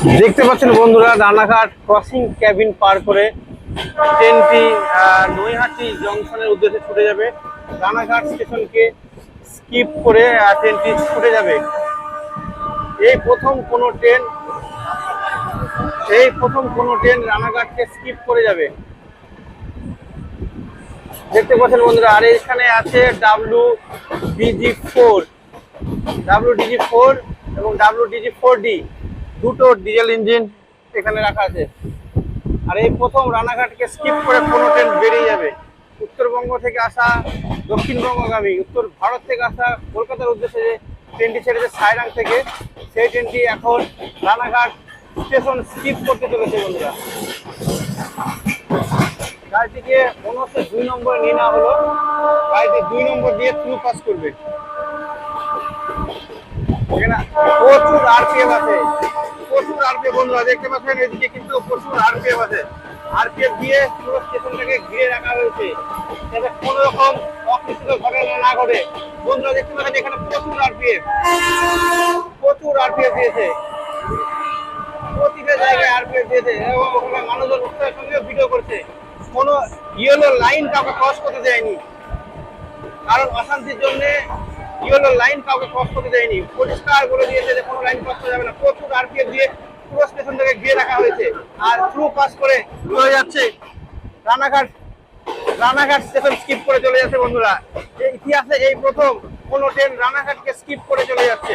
দেখতে পাচ্ছেন বন্ধুরা, রানাঘাট ক্রসিং ক্যাবিন পার করে ট্রেনটি নৈহাটি জংশনের উদ্দেশ্যে ছুটে যাবে। রানাঘাট স্টেশনকে স্কিপ করে ট্রেনটি ছুটে যাবে। এই প্রথম কোনো ট্রেন, এই প্রথম কোনো ট্রেন রানাঘাটকে স্কিপ করে যাবে। দেখতে পাচ্ছেন বন্ধুরা, আর এখানে আছে W D G four W D G four এবং W D G four D দুটো ডিজেল ইঞ্জিন এখানে রাখা আছে। আর এই প্রথম রানাঘাটকে স্কিপ করে কোনো ট্রেন বেরিয়ে যাবে। উত্তরবঙ্গ থেকে আসা দক্ষিণবঙ্গগামী, উত্তর ভারত থেকে আসা কলকাতার উদ্দেশ্যে যে ট্রেনটি ছেড়েছে সাইরাং থেকে, সেই ট্রেনটি এখন রানাঘাট স্টেশন স্কিপ করতে চলেছে বন্ধুরা। গাড়িটিকে মনে হচ্ছে দুই নম্বরে নিয়ে নেওয়া হলো। গাড়িটি দুই নম্বর দিয়ে থ্রু পাস করবে। প্রচুর আরপিএফ আছে। প্রচুর আরপিএফ বন্ধুরা, দেখতে পাচ্ছেন এদিকে কিন্তু প্রচুর আরপিএফ আছে। আরপিএফ দিয়ে পুরো স্টেশনটাকে ঘিরে রাখা হয়েছে। যাতে রকম ঘটনা না ঘটে। বন্ধুরা, দেখতে পাচ্ছেন এখানে প্রচুর আরপিএফ প্রচুর আরপিএফ দিয়েছে। প্রতিটা জায়গায় আরপিএফ দিয়েছে এবং ওখানে মানুষজন উৎসাহের সঙ্গে ভিডিও করছে। কোনো ইয়েলো লাইন কাউকে ক্রস করতে দেয়নি। কারণ অশান্তির জন্য ইয়েলো লাইন কাউকে ক্রস করতে দেয়নি। পরিষ্কার বলে দিয়েছে যে কোনো লাইন ক্রস করা যাবে না। আরপিএফ দিয়ে পুরো স্টেশন থেকে ঘিরে রাখা হয়েছে। আর থ্রু পাস করে চলে যাচ্ছে। রানাঘাট রানাঘাট স্টেশন স্কিপ করে চলে যাচ্ছে বন্ধুরা। এই ইতিহাসে এই প্রথম কোনো ট্রেন রানাঘাটকে স্কিপ করে চলে যাচ্ছে।